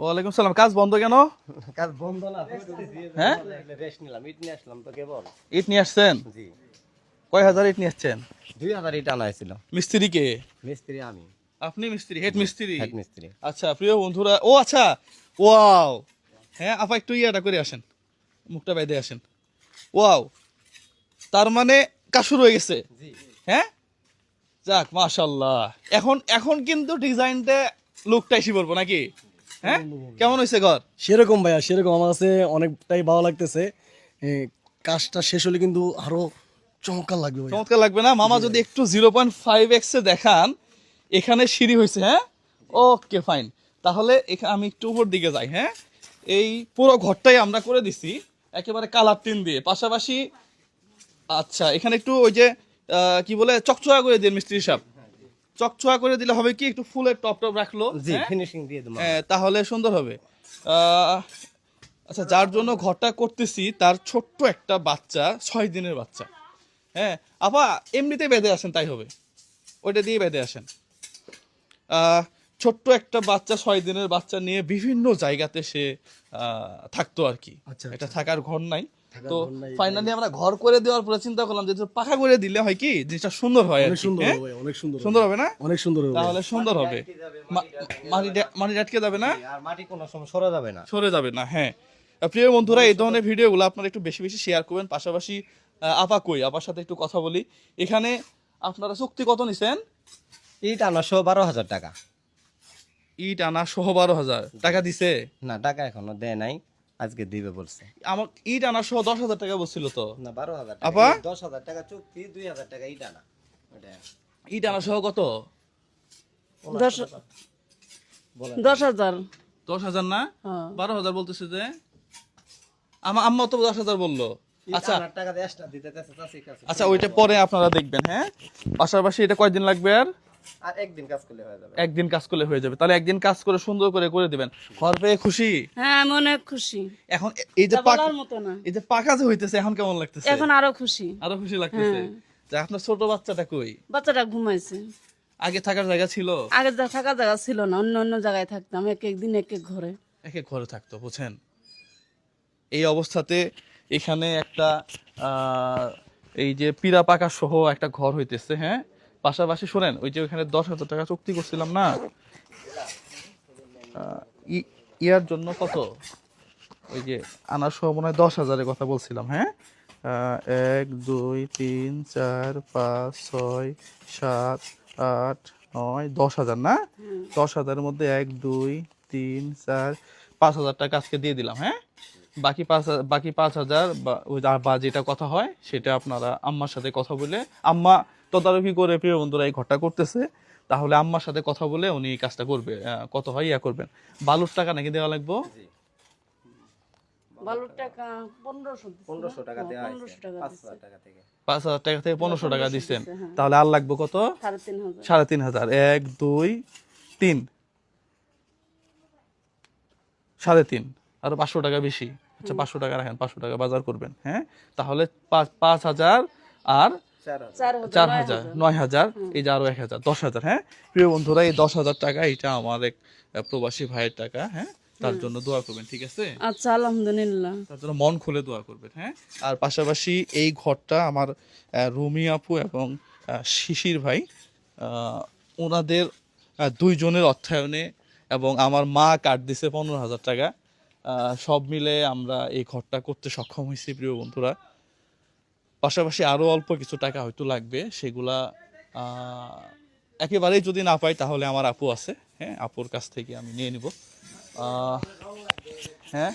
ওয়ালাইকুম সালাম। কাজ বন্ধ কেন? কাজ বন্ধ না হ্যাঁ? রেস্ট নিলাম ইট নিয়ে আসলাম তো কেবল ইট নিয়ে আসছেন? জি। কয় হাজার ইট নিয়ে আসছেন? দুই হাজার ইট আনা হয়েছিল। মিস্ত্রি কে? মিস্ত্রি আমি। আপনি মিস্ত্রি হেড মিস্ত্রি? হেড মিস্ত্রি। আচ্ছা প্রিয় বন্ধুরা ও আচ্ছা ওয়াও। হ্যাঁ আপা একটু ইয়াটা করে আসেন। মুখটা বাইদে আসেন। ওয়াও। তার মানে কাজ শুরু হয়ে গেছে? জি। হ্যাঁ? যাক মাশাল্লাহ এখন এখন কিন্তু ডিজাইনটা লুকটা এসে বলব নাকি? হ্যাঁ? কেমন হয়েছে ঘর? সেরকম ভাইয়া সেরকম। আমার কাছে অনেকটাই ভালো লাগতেছে। কাজটা শেষ হলে কিন্তু আরও চমৎকার লাগবে চমৎকার লাগবে না? মামা যদি একটু জিরো পয়েন্ট ফাইভ এক্সে দেখান এখানে সিঁড়ি হয়েছে হ্যাঁ? ওকে ফাইন তাহলে এখানে আমি একটু উপর দিকে যাই হ্যাঁ? এই পুরো ঘরটাই আমরা করে দিছি একেবারে কালার টিন দিয়ে। পাশাপাশি আচ্ছা এখানে একটু ওই যে আহ, কি বলে? চকচকা করে দিন মিস্ত্রি সাহেব। চকচকা করে দিলে হবে কি? একটু ফুলের টপ টপ রাখল জি হ্যাঁ? ফিনিশিং দিয়ে দেবো। হ্যাঁ, তাহলে সুন্দর হবে। আচ্ছা যার জন্য ঘরটা করতেছি তার ছোট্ট একটা বাচ্চা ছয় দিনের বাচ্চা। হ্যাঁ আপা এমনিতে বেঁধে আসেন তাই হবে। ওইটা দিয়ে বেঁধে আসেন। ছোট্ট একটা বাচ্চা ছয় দিনের বাচ্চা নিয়ে বিভিন্ন জায়গাতে সে থাকতো আর কি। আচ্ছা, এটা থাকার ঘর নাই। তো ফাইনালি আমরা ঘর করে দেওয়ার পরে চিন্তা করলাম যে এটা পাকা করে দিলে হয় কি জিনিসটা সুন্দর হয় অনেক সুন্দর হ্যাঁ? হবে অনেক সুন্দর সুন্দর হবে। না? অনেক সুন্দর হবে। তাহলে সুন্দর হবে। মাটি মাটি আটকে যাবে না? আর মাটি কোনো সময় সরে যাবে না। সরে যাবে না হ্যাঁ। প্রিয় বন্ধুরা এই ধরনের ভিডিওগুলো আপনারা একটু বেশি বেশি শেয়ার করবেন। পাশাপাশি আপা কই? আপার সাথে একটু কথা বলি। এখানে আপনারা চুক্তি কত নিছেন? ইট আনা সহ বারো হাজার টাকা। ইট আনা সহ বারো হাজার। টাকা দিছে? না টাকা এখনও দেয় নাই। আজকে দিবে বলছে। আমার ইট আনা সহ দশ হাজার টাকা বলছিল তো। না বারো হাজার আপা? টাকা দশ হাজার টাকা চুক্তি দুই হাজার টাকা ইট আনা। ইট আনা সহ কত? দশ দশ হাজার। দশ হাজার না? হ্যাঁ। বারো হাজার বলতেছে যে আমার আম্মা তো দশ হাজার বলল। আচ্ছা। আচ্ছা ওইটা পরে আপনারা দেখবেন হ্যাঁ? পাশাপাশি এটা কয়দিন লাগবে আর? আর একদিন কাজ করলে হয়ে যাবে। একদিন কাজ করলে হয়ে যাবে। তাহলে একদিন কাজ করে সুন্দর করে করে দিবেন। ঘর পেয়ে খুশি? হ্যাঁ আমি অনেক খুশি। এখন এই যে মতো না। এই যে পাকা যে হইতেছে এখন কেমন লাগতেছে? এখন আরও খুশি। আরও খুশি লাগতেছে? যে আপনার ছোট বাচ্চাটা কই? বাচ্চাটা ঘুমাইছে। আগে থাকার জায়গা ছিল? আগে যা থাকা জায়গা ছিল না অন্য অন্য জায়গায় থাকতাম এক এক দিন এক এক ঘরে। এক এক ঘরে থাকতো বুঝছেন? এই অবস্থাতে এখানে একটা আহ, এই যে পিরা পাকা সহ একটা ঘর হইতেছে হ্যাঁ? পাশাপাশি শোনেন, ওই যে ওখানে দশ হাজার টাকা চুক্তি করছিলাম না ইয়ার জন্য কত? ওই যে আনার সহ হয় দশ হাজারের কথা বলছিলাম হ্যাঁ? এক, দুই, তিন, চার, পাঁচ, ছয়, সাত, আট, নয়, দশ হাজার, না? দশ হাজারের মধ্যে এক, দুই, তিন, চার, পাঁচ হাজার টাকা আজকে দিয়ে দিলাম হ্যাঁ? বাকি পাঁচ বাকি পাঁচ হাজার বা যেটা কথা হয়, সেটা আপনারা আম্মার সাথে কথা বলে আম্মা তদারকি করে প্রিয় বন্ধুরা এই ঘরটা করতেছে। তাহলে আম্মার সাথে কথা বলে উনি এই কাজটা করবে। কত হয়? ইয়া করবেন। বালুর টাকা নাকি দেওয়া লাগবো? পাঁচ হাজার টাকা থেকে পনেরোশো টাকা দিচ্ছেন। হ্যাঁ। তাহলে আর লাগবে কত? সাড়ে তিন হাজার। সাড়ে তিন হাজার। এক দুই তিন। সাড়ে তিন। আরও পাঁচশো টাকা বেশি। আচ্ছা পাঁচশো টাকা রাখেন পাঁচশো টাকা বাজার করবেন হ্যাঁ? তাহলে পাঁচ পাঁচ হাজার আর চার হাজার। নয় হাজার এই যে আরও এক হাজার দশ হাজার হ্যাঁ? প্রিয় বন্ধুরা এই দশ হাজার টাকা এটা আমার এক প্রবাসী ভাইয়ের টাকা হ্যাঁ? তার জন্য দোয়া করবেন ঠিক আছে? আচ্ছা আলহামদুলিল্লাহ। তার জন্য মন খুলে দোয়া করবেন হ্যাঁ? আর পাশাপাশি এই ঘরটা আমার রুমি আপু এবং আহ, শিশির ভাই আহ, ওনাদের দুইজনের অর্থায়নে এবং আমার মা কাট দিছে পনেরো হাজার টাকা। আহ, সব মিলে আমরা এই ঘরটা করতে সক্ষম হয়েছি প্রিয় বন্ধুরা। পাশাপাশি আরও অল্প কিছু টাকা হয়তো লাগবে, সেগুলা একেবারেই যদি না পাই তাহলে আমার আপু আছে হ্যাঁ আপুর কাছ থেকে আমি নিয়ে নিব। হ্যাঁ?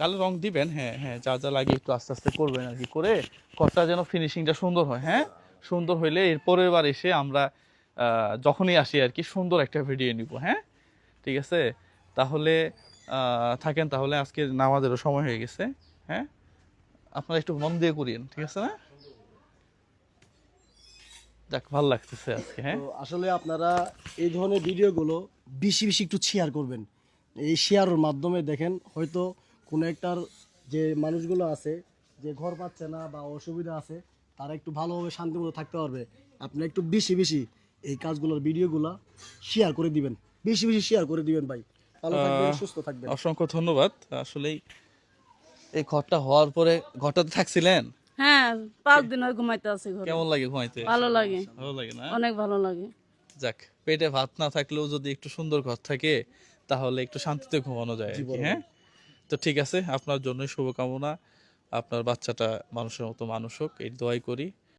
কালো রং দিবেন হ্যাঁ হ্যাঁ যা যা লাগে একটু আস্তে আস্তে করবেন আর কি করে। ঘরটা যেন ফিনিশিংটা সুন্দর হয় হ্যাঁ? সুন্দর হইলে এর পরের বার এসে আমরা যখনই আসি আর কি, সুন্দর একটা ভিডিও নিব হ্যাঁ? ঠিক আছে? তাহলে থাকেন তাহলে আজকে নামাজেরও সময় হয়ে গেছে হ্যাঁ? আপনারা একটু মন দিয়ে করিয়েন ঠিক আছে না? যাক ভালো লাগতেছে আজকে হ্যাঁ? আসলে আপনারা এই ধরনের ভিডিওগুলো বেশি বেশি একটু শেয়ার করবেন। এই শেয়ারের মাধ্যমে দেখেন হয়তো কোনো একটার যে মানুষগুলো আছে যে ঘর পাচ্ছে না বা অসুবিধা আছে তারা একটু ভালোভাবে শান্তিমতো থাকতে পারবে। আপনি একটু বেশি বেশি এই কাজগুলোর ভিডিওগুলো শেয়ার করে দিবেন। বেশি বেশি শেয়ার করে দিবেন ভাই। ভালো থাকবেন সুস্থ থাকবেন। অসংখ্য ধন্যবাদ। আসলেই এই ঘরটা হওয়ার পরে ঘরটাতে থাকছিলেন? হ্যাঁ পাঁচ দিন হয় ঘুমাইতে আছে ঘরে। কেমন লাগে ঘুমাইতে? ভালো লাগে। ভালো লাগে না? অনেক ভালো লাগে। যাক পেটে ভাত না থাকলেও যদি একটু সুন্দর ঘর থাকে তাহলে একটু শান্তিতে ঘুমানো যায় আর কি, হ্যাঁ? তো ঠিক আছে আপনার জন্য শুভকামনা। আপনার বাচ্চাটা মানুষের মতো মানুষ হোক এই দোয়াই করি।